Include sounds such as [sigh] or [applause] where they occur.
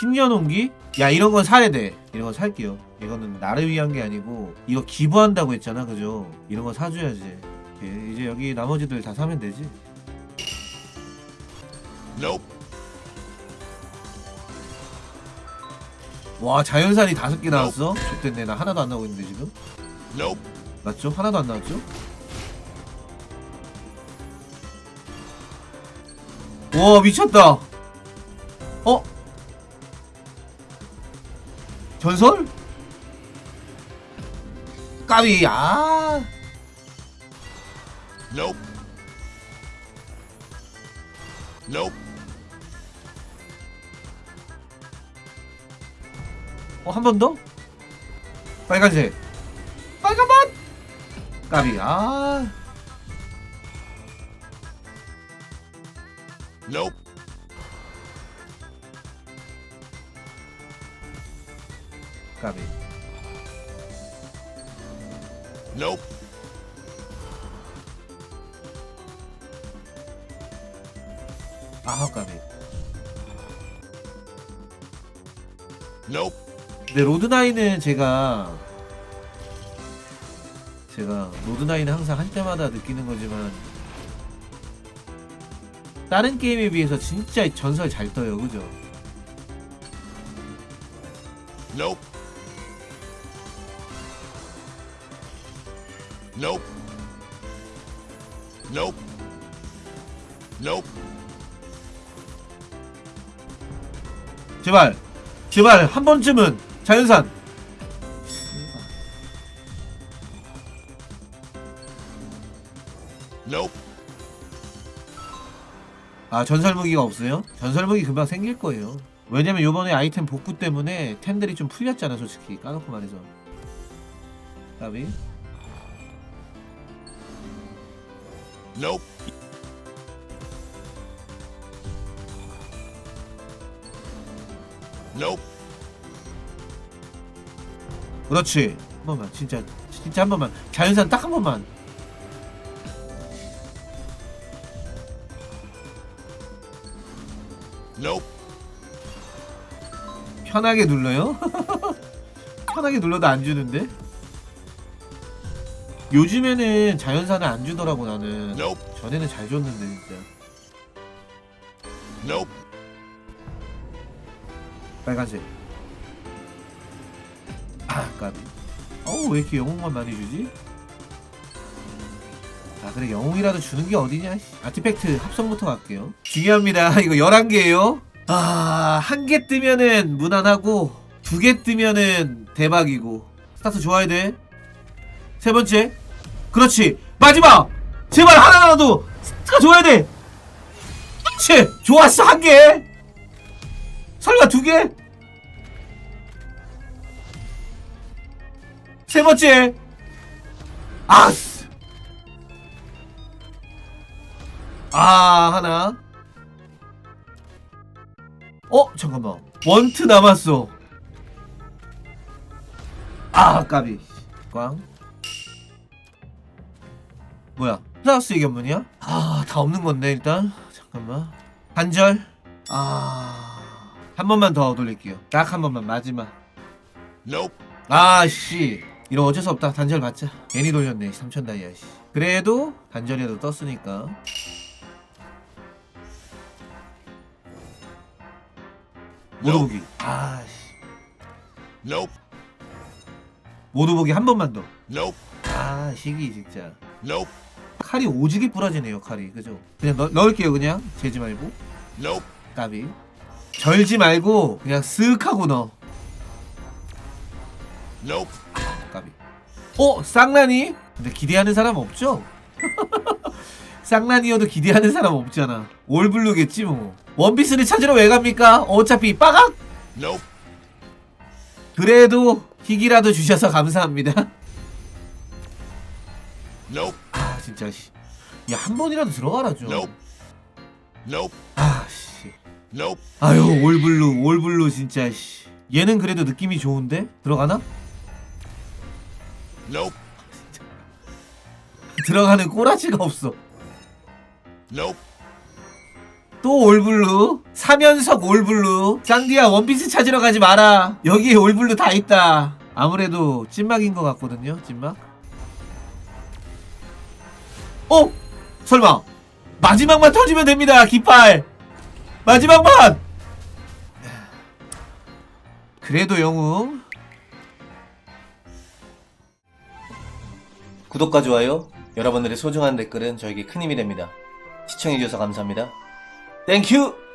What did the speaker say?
신년홍기? 야 이런 건 사야 돼 이런 거 살게요 이거는 나를 위한 게 아니고 이거 기부한다고 했잖아 그죠? 이런 거 사줘야지 오케이, 이제 여기 나머지들 다 사면 되지 Nope. 와 자연산이 다섯 개 나왔어? 좋됐네 나 하나도 안 나오고 있는데 지금 Nope. 맞죠? 하나도 안 나왔죠? 와 미쳤다 어? 전설? 까비 아 Nope. Nope. 어, 한 번 더? 빨간색. 빨간 맛! 까비, 아. Nope. 까비. Nope. 아, 까비. Nope. 근데 로드나인은 제가, 제가, 로드나인은 항상 할 때마다 느끼는 거지만, 다른 게임에 비해서 진짜 전설 잘 떠요, 그죠? Nope. Nope. Nope. Nope. 제발, 제발, 한 번쯤은, 자연산! Nope. 아 전설 무기가 없어요? 전설 무기 금방 생길 거예요. 왜냐면 요번에 아이템 복구 때문에 템들이 좀 풀렸잖아 솔직히 까놓고 말해서. 까비? Nope. Nope. 그렇지. 한 번만 진짜 진짜 한 번만 자연산 딱 한 번만. Nope. 편하게 눌러요? [laughs] 편하게 눌러도 안 주는데? 요즘에는 자연산을 안 주더라고 나는. Nope. 전에는 잘 줬는데 진짜. Nope. 빨간색. 아, 까비. 어우, 왜 이렇게 영웅만 많이 주지? 아, 그래, 영웅이라도 주는 게 어디냐? 씨. 아티팩트 합성부터 갈게요. 중요합니다. [laughs] 이거 11개예요 아, 한 개 뜨면은 무난하고, 두 개 뜨면은 대박이고. 스타트 좋아야 돼. 세 번째. 그렇지. 마지막! 제발 하나라도 좋아야 돼! 그렇지! 좋았어, 한 개! 설마 두 개? 세 번째. 아스. 아, 하나. 어, 잠깐만. 원트 남았어. 아, 까비. 꽝. 뭐야? 플라스 이견문이야? 아, 다 없는 건데, 일단. 잠깐만. 반절. 아. 한 번만 더 돌릴게요. 딱 한 번만, 마지막. Nope. 아씨 이런 어쩔 수 없다 단절 받자 괜히 돌렸네 3천 다이아 씨 그래도 단절이라도 떴으니까 모두보기 아씨 Nope. 모두보기 한 번만 Nope. 더아 시기 진짜 Nope. 칼이 오지게 부러지네요 칼이 그죠 그냥 넣, 넣을게요 그냥 재지 말고 Nope. 까비 절지 말고 그냥 쓱 하고 넣어 Nope. 까비. 어? 쌍란이? 근데 기대하는 사람 없죠? [laughs] 쌍란이어도 기대하는 사람 없잖아. 올블루겠지 뭐. 원피스를 찾으러 왜 갑니까? 어차피 빠각! Nope. 그래도 희귀라도 주셔서 감사합니다. [laughs] Nope. 아 진짜 씨. 야한 번이라도 들어가라 좀. Nope. Nope. 아 씨. Nope. 아유 올블루 올블루 진짜 씨. 얘는 그래도 느낌이 좋은데? 들어가나? Nope. [laughs] 들어가는 꼬라지가 없어. Nope. 또 올블루 3연석 올블루 짱디야 원피스 찾으러 가지 마라 여기에 올블루 다 있다 아무래도 찐막인 것 같거든요 찐막 어? 설마 마지막만 터지면 됩니다 깃발 마지막만 그래도 영웅 구독과 좋아요, 여러분들의 소중한 댓글은 저에게 큰 힘이 됩니다. 시청해주셔서 감사합니다. 땡큐!